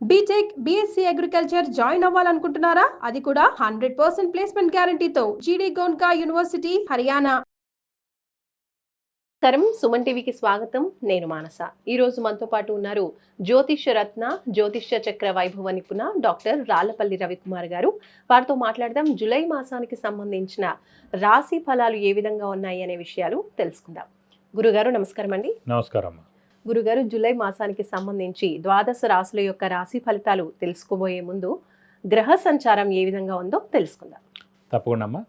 BTech BSc agriculture join అవ్వాలనుకుంటున్నారా? అది కూడా హండ్రెడ్ పర్సెంట్ ప్లేస్మెంట్ గ్యారంటీతో జీడీ గోన్కా యూనివర్సిటీ హర్యానా నమస్కారం. సుమన్ టీవీకి స్వాగతం. నేను మానస. ఈ రోజు మనతో పాటు ఉన్నారు జ్యోతిష్య రత్న జ్యోతిష్య చక్ర వైభవ నిపుణ డాక్టర్ రాళ్ళపల్లి రవికుమార్ గారు. వారితో మాట్లాడదాం. జూలై మాసానికి సంబంధించిన రాశి ఫలాలు ఏ విధంగా ఉన్నాయి అనే విషయాలు తెలుసుకుందాం. గురుగారు నమస్కారం అండి నమస్కారం అమ్మా గురుగారు జూలై మాసానికి సంబంధించి ద్వాదశ రాశుల యొక్క రాశి ఫలితాలు తెలుసుకోబోయే ముందు గ్రహ సంచారం ఏ విధంగా ఉందో తెలుసుకుందాం. తప్పకుండా అమ్మా.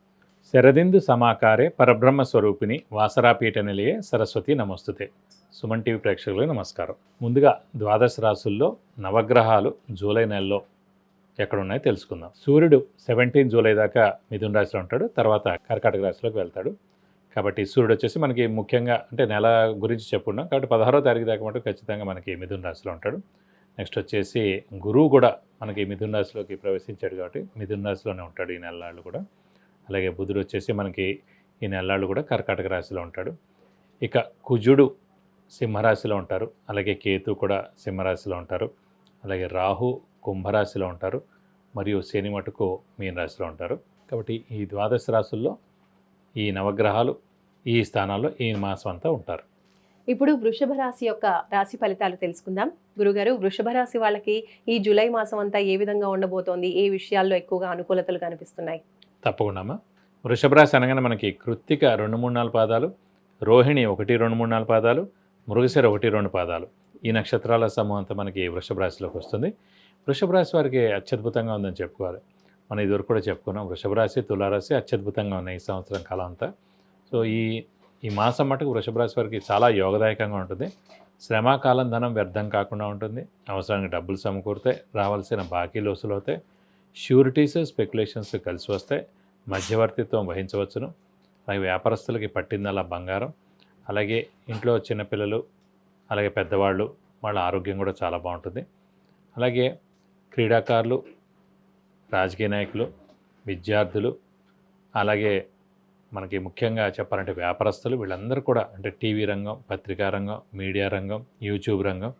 శరదిందు సమాకారే పరబ్రహ్మ స్వరూపిణి వాసరాపీఠ నిలయే సరస్వతి నమస్తుతే. సుమన్ టీవీ ప్రేక్షకులకు నమస్కారం. ముందుగా ద్వాదశ రాశుల్లో నవగ్రహాలు జూలై నెలలో ఎక్కడున్నాయో తెలుసుకుందాం. సూర్యుడు సెవెంటీన్ జూలై దాకా మిథున రాశిలో ఉంటాడు. తర్వాత కర్కాటక రాశిలోకి వెళ్తాడు. కాబట్టి సూర్యుడు వచ్చేసి మనకి ముఖ్యంగా అంటే నెల గురించి చెప్పుకున్నాం కాబట్టి పదహారో తారీఖు దాకా మటు ఖచ్చితంగా మనకి మిథున రాశిలో ఉంటాడు. నెక్స్ట్ వచ్చేసి గురువు కూడా మనకి మిథున రాశిలోకి ప్రవేశించాడు కాబట్టి మిథున రాశిలోనే ఉంటాడు ఈ నెలలాళ్ళు కూడా. అలాగే బుధుడు వచ్చేసి మనకి ఈ నెలలాళ్ళు కూడా కర్కాటక రాశిలో ఉంటాడు. ఇక కుజుడు సింహరాశిలో ఉంటారు. అలాగే కేతు కూడా సింహరాశిలో ఉంటారు. అలాగే రాహు కుంభరాశిలో ఉంటారు. మరియు శని మటుకు మీన రాశిలో ఉంటారు. కాబట్టి ఈ ద్వాదశ రాశుల్లో ఈ నవగ్రహాలు ఈ స్థానాల్లో ఈ మాసం అంతా ఉంటారు. ఇప్పుడు వృషభ రాశి యొక్క రాశి ఫలితాలు తెలుసుకుందాం. గురుగారు వృషభ రాశి వాళ్ళకి ఈ జూలై మాసం అంతా ఏ విధంగా ఉండబోతోంది? ఏ విషయాల్లో ఎక్కువగా అనుకూలతలు కనిపిస్తున్నాయి? తప్పకుండా అమ్మా. వృషభ రాశి అనగానే మనకి కృత్తిక రెండు మూడు నాలుగు పాదాలు రోహిణి ఒకటి రెండు మూడు నాలుగు పాదాలు మృగశిర ఒకటి రెండు పాదాలు. ఈ నక్షత్రాల సమూహం అంతా మనకి వృషభ రాశిలోకి వస్తుంది. వృషభ రాశి వారికి అత్యద్భుతంగా ఉందని చెప్పుకోవాలి. మనం ఇదివరకు కూడా చెప్పుకున్నాం వృషభ రాశి తులారాశి అత్యద్భుతంగా ఉన్నాయి ఈ సంవత్సరం కాలం అంతా. సో ఈ ఈ మాసం మటుకు వృషభ రాశి వారికి చాలా యోగదాయకంగా ఉంటుంది. శ్రమకాలం ధనం వ్యర్థం కాకుండా ఉంటుంది. అవసరానికి డబ్బులు సమకూరుతాయి. రావాల్సిన బాకీలు వసూలు అవుతాయి షూరిటీస్ స్పెక్యులేషన్స్ కలిసి వస్తాయి. మధ్యవర్తిత్వం వహించవచ్చును. అలాగే వ్యాపారస్తులకి పట్టిందల్లా బంగారం. అలాగే ఇంట్లో చిన్నపిల్లలు అలాగే పెద్దవాళ్ళు వాళ్ళ ఆరోగ్యం కూడా చాలా బాగుంటుంది. అలాగే క్రీడాకారులు రాజకీయ నాయకులు విద్యార్థులు అలాగే మనకి ముఖ్యంగా చెప్పాలంటే వ్యాపారస్తులు వీళ్ళందరూ కూడా అంటే టీవీ రంగం పత్రికా రంగం మీడియా రంగం యూట్యూబ్ రంగం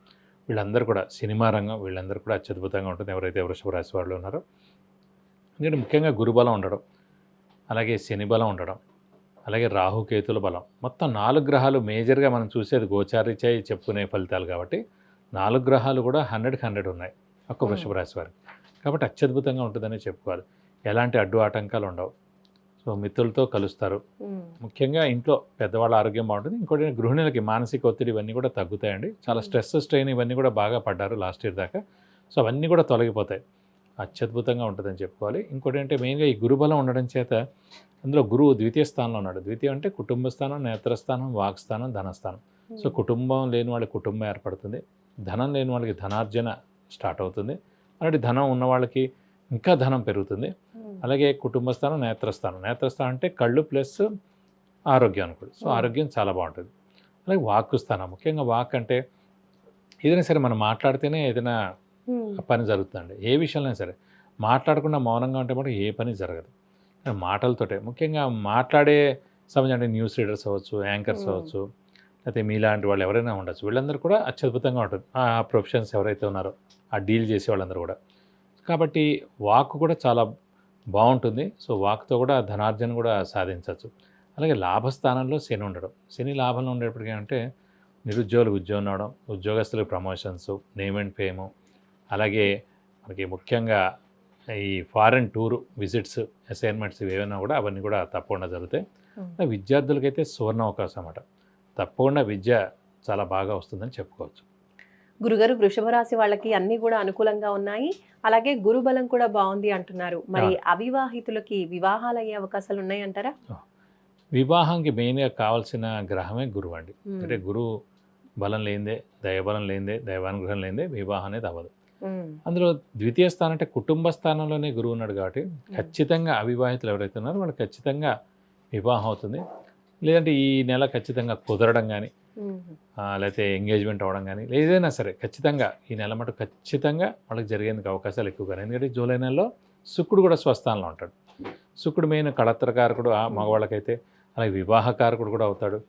వీళ్ళందరూ కూడా సినిమా రంగం వీళ్ళందరూ కూడా అత్యద్భుతంగా ఉంటుంది. ఎవరైతే వృషభ రాశి వాళ్ళు ఉన్నారో. ఎందుకంటే ముఖ్యంగా గురుబలం ఉండడం అలాగే శని బలం ఉండడం అలాగే రాహుకేతుల బలం మొత్తం నాలుగు గ్రహాలు మేజర్గా మనం చూసేది గోచారిచే చెప్పుకునే ఫలితాలు కాబట్టి నాలుగు గ్రహాలు కూడా హండ్రెడ్కి హండ్రెడ్ ఉన్నాయి ఒక్క. వృషభ రాశి వారికి. కాబట్టి అత్యద్భుతంగా ఉంటుందని చెప్పుకోవాలి. ఎలాంటి అడ్డు ఆటంకాలు ఉండవు. సో మిత్రులతో కలుస్తారు. ముఖ్యంగా ఇంట్లో పెద్దవాళ్ళ ఆరోగ్యం బాగుంటుంది. ఇంకోటి గృహిణులకి మానసిక ఒత్తిడి ఇవన్నీ కూడా తగ్గుతాయండి. చాలా స్ట్రెస్ స్ట్రెయిన్ ఇవన్నీ కూడా బాగా పడ్డారు లాస్ట్ ఇయర్ దాకా. సో అవన్నీ కూడా తొలగిపోతాయి. అత్యద్భుతంగా ఉంటుందని చెప్పుకోవాలి. ఇంకోటి అంటే మెయిన్గా ఈ గురుబలం ఉండడం చేత అందులో గురువు ద్వితీయ స్థానంలో ఉన్నాడు. ద్వితీయం అంటే కుటుంబ స్థానం నేత్రస్థానం వాక్స్థానం ధనస్థానం సో కుటుంబం లేని వాళ్ళకి కుటుంబం ఏర్పడుతుంది. ధనం లేని వాళ్ళకి ధనార్జన స్టార్ట్ అవుతుంది. అలాంటి ధనం ఉన్న వాళ్ళకి ఇంకా ధనం పెరుగుతుంది. అలాగే కుటుంబ స్థానం నేత్రస్థానం. నేత్రస్థానం అంటే కళ్ళు ప్లస్ ఆరోగ్యం అనుకోండి. So Hmm. ఆరోగ్యం చాలా బాగుంటుంది. అలాగే వాక్కు స్థానం ముఖ్యంగా వాక్ అంటే ఏదైనా సరే మనం మాట్లాడితేనే ఏదైనా ఉమ్, పని జరుగుతుందండి. ఏ విషయంలో సరే. మాట్లాడకుండా మౌనంగా ఉంటే కూడా ఏ పని జరగదు. మాటలతోటే. ముఖ్యంగా మాట్లాడే సమయం అంటే న్యూస్ రీడర్స్ అవ్వచ్చు యాంకర్స్ Hmm. అవ్వచ్చు లేకపోతే మీలాంటి వాళ్ళు ఎవరైనా ఉండొచ్చు. వీళ్ళందరూ కూడా అత్యద్భుతంగా ఉంటుంది. ఆ ప్రొఫెషన్స్ ఎవరైతే ఉన్నారో ఆ డీల్ చేసే వాళ్ళందరూ కూడా. కాబట్టి వాక్ కూడా చాలా బాగుంటుంది. సో వాక్తో కూడా ధనార్జన కూడా సాధించవచ్చు అలాగే లాభస్థానంలో శని ఉండడం. శని లాభంలో ఉండేప్పటికీ అంటే నిరుద్యోగులకు ఉద్యోగం రావడం ఉద్యోగస్తులకు ప్రమోషన్స్ నేమ్ అండ్ ఫేము అలాగే మనకి ముఖ్యంగా ఈ ఫారెన్ టూర్ విజిట్స్ అసైన్మెంట్స్ ఏవైనా కూడా అవన్నీ కూడా తప్పకుండా జరుగుతాయి. విద్యార్థులకైతే సువర్ణ అవకాశం అన్నమాట. తప్పకుండా విద్య చాలా బాగా వస్తుందని చెప్పుకోవచ్చు. గురుగారు వృషభ రాశి వాళ్ళకి అన్ని కూడా అనుకూలంగా ఉన్నాయి. అలాగే గురు బలం కూడా బాగుంది అంటున్నారు. మరి అవివాహితులకి వివాహాలు అయ్యే అవకాశాలు ఉన్నాయి అంటారా? వివాహానికి మెయిన్గా కావాల్సిన గ్రహమే గురువు అండి. అంటే గురువు బలం లేనిదే దైవబలం లేనిదే దైవానుగ్రహం లేనిదే వివాహం అనేది అవ్వదు. అందులో ద్వితీయ స్థానం అంటే కుటుంబ స్థానంలోనే గురువు ఉన్నాడు కాబట్టి ఖచ్చితంగా అవివాహితులు ఎవరైతే ఉన్నారో వాళ్ళకి ఖచ్చితంగా వివాహం అవుతుంది. లేదంటే ఈ నెల ఖచ్చితంగా కుదరడం కానీ లేకపోతే ఎంగేజ్మెంట్ అవ్వడం కానీ ఏదైనా సరే ఖచ్చితంగా ఈ నెల మటు ఖచ్చితంగా వాళ్ళకి జరిగేందుకు అవకాశాలు ఎక్కువగా ఎందుకంటే జూలై నెలలో శుక్రుడు కూడా స్వస్థానంలో ఉంటాడు. శుక్రుడు మెయిన్ కళత్రకారకుడు ఆ మగవాళ్ళకైతే అలాగే వివాహకారకుడు కూడా అవుతాడు.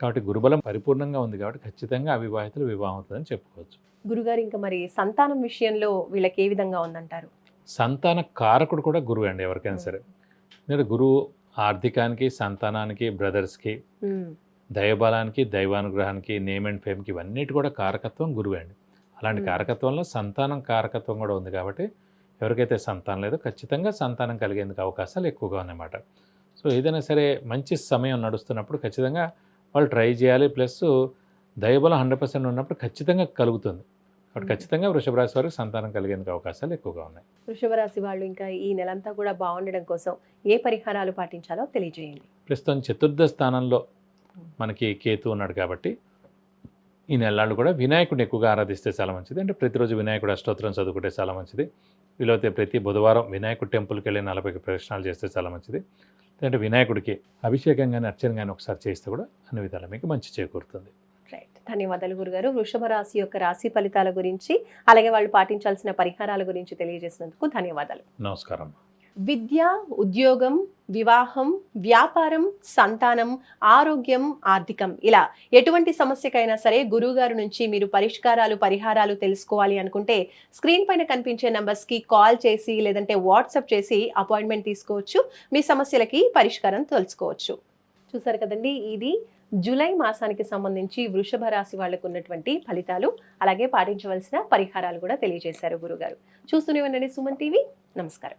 కాబట్టి గురుబలం పరిపూర్ణంగా ఉంది కాబట్టి ఖచ్చితంగా అవివాహితులు వివాహం అవుతుందని చెప్పుకోవచ్చు. గురుగారు ఇంకా మరి సంతానం విషయంలో వీళ్ళకి ఏ విధంగా ఉందంటారు? సంతాన కారకుడు కూడా గురువు అండి ఎవరికైనా సరే. ఎందుకంటే గురువు ఆర్థికానికి సంతానానికి బ్రదర్స్కి దైవబలానికి దైవానుగ్రహానికి నేమ్ అండ్ ఫేమ్కి ఇవన్నిటి కూడా కారకత్వం గురువే అండి. అలాంటి. కారకత్వంలో సంతానం కారకత్వం కూడా ఉంది కాబట్టి ఎవరికైతే సంతానం లేదో ఖచ్చితంగా సంతానం కలిగేందుకు అవకాశాలు ఎక్కువగా ఉన్నాయన్నమాట. సో ఏదైనా సరే మంచి సమయం నడుస్తున్నప్పుడు ఖచ్చితంగా వాళ్ళు ట్రై చేయాలి. ప్లస్ దైవబలం హండ్రెడ్ పర్సెంట్ ఉన్నప్పుడు ఖచ్చితంగా కలుగుతుంది. కాబట్టి. ఖచ్చితంగా వృషభ రాశి వారికి సంతానం కలిగేందుకు అవకాశాలు ఎక్కువగా ఉన్నాయి. వృషభ రాశి వాళ్ళు ఇంకా ఈ నెలంతా కూడా బాగుండడం కోసం ఏ పరిహారాలు పాటించాలో తెలియజేయండి. ప్రస్తుతం చతుర్థ స్థానంలో మనకి కేతు ఉన్నాడు కాబట్టి ఈ నెలలు కూడా వినాయకుడిని ఎక్కువగా ఆరాధిస్తే చాలా మంచిది. అంటే ప్రతిరోజు వినాయకుడు అష్టోత్తరం చదువుకుంటే చాలా మంచిది. వీలైతే ప్రతి బుధవారం వినాయకుడి టెంపుల్కి వెళ్ళి నలభై ప్రదక్షిణాలు చేస్తే చాలా మంచిది. లేదంటే వినాయకుడికి అభిషేకం కానీ అర్చన కానీ ఒకసారి చేస్తే కూడా అన్ని విధాలా మీకు మంచి చేకూరుతుంది. రైట్ ధన్యవాదాలు గురుగారు. వృషభ రాశి యొక్క రాశి ఫలితాల గురించి అలాగే వాళ్ళు పాటించాల్సిన పరిహారాల గురించి తెలియజేసినందుకు ధన్యవాదాలు. నమస్కారం. విద్య ఉద్యోగం వివాహం వ్యాపారం సంతానం ఆరోగ్యం ఆర్థికం. ఇలా ఎటువంటి సమస్యకైనా సరే గురువుగారు నుంచి మీరు పరిష్కారాలు పరిహారాలు తెలుసుకోవాలి అనుకుంటే స్క్రీన్ పైన కనిపించే నంబర్స్కి కాల్ చేసి లేదంటే వాట్సాప్ చేసి అపాయింట్మెంట్ తీసుకోవచ్చు. మీ సమస్యలకి పరిష్కారం తెలుసుకోవచ్చు. చూసారు కదండి ఇది జూలై మాసానికి సంబంధించి వృషభ రాశి వాళ్ళకు ఉన్నటువంటి ఫలితాలు. అలాగే పాటించవలసిన పరిహారాలు కూడా తెలియజేశారు గురుగారు చూస్తూనే ఉండండి సుమన్ టీవీ. నమస్కారం.